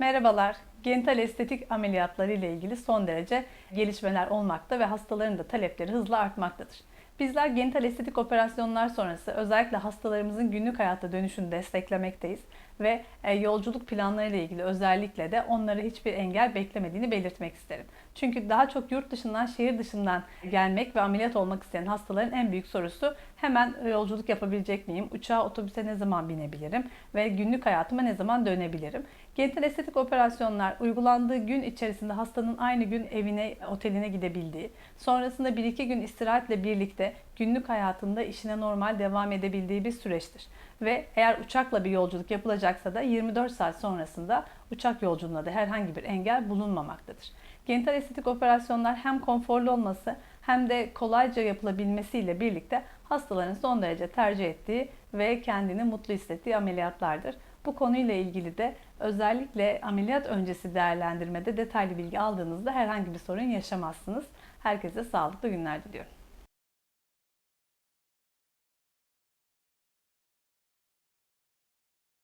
Merhabalar. Genital estetik ameliyatları ile ilgili son derece gelişmeler olmakta ve hastaların da talepleri hızla artmaktadır. Bizler genital estetik operasyonlar sonrası özellikle hastalarımızın günlük hayatta dönüşünü desteklemekteyiz ve e, yolculuk planları ile ilgili özellikle de onlara hiçbir engel beklemediğini belirtmek isterim. Çünkü daha çok yurt dışından, şehir dışından gelmek ve ameliyat olmak isteyen hastaların en büyük sorusu hemen yolculuk yapabilecek miyim? Uçağa, otobüse ne zaman binebilirim? Ve günlük hayatıma ne zaman dönebilirim? Genital estetik operasyonlar uygulandığı gün içerisinde hastanın aynı gün evine, oteline gidebildiği, sonrasında 1-2 gün istirahatle birlikte günlük hayatında işine normal devam edebildiği bir süreçtir. Ve eğer uçakla bir yolculuk yapılacaksa da 24 saat sonrasında uçak yolculuğuna da herhangi bir engel bulunmamaktadır. Genital estetik operasyonlar hem konforlu olması hem de kolayca yapılabilmesiyle birlikte hastaların son derece tercih ettiği ve kendini mutlu hissettiği ameliyatlardır. Bu konuyla ilgili de özellikle ameliyat öncesi değerlendirmede detaylı bilgi aldığınızda herhangi bir sorun yaşamazsınız. Herkese sağlıklı günler diliyorum.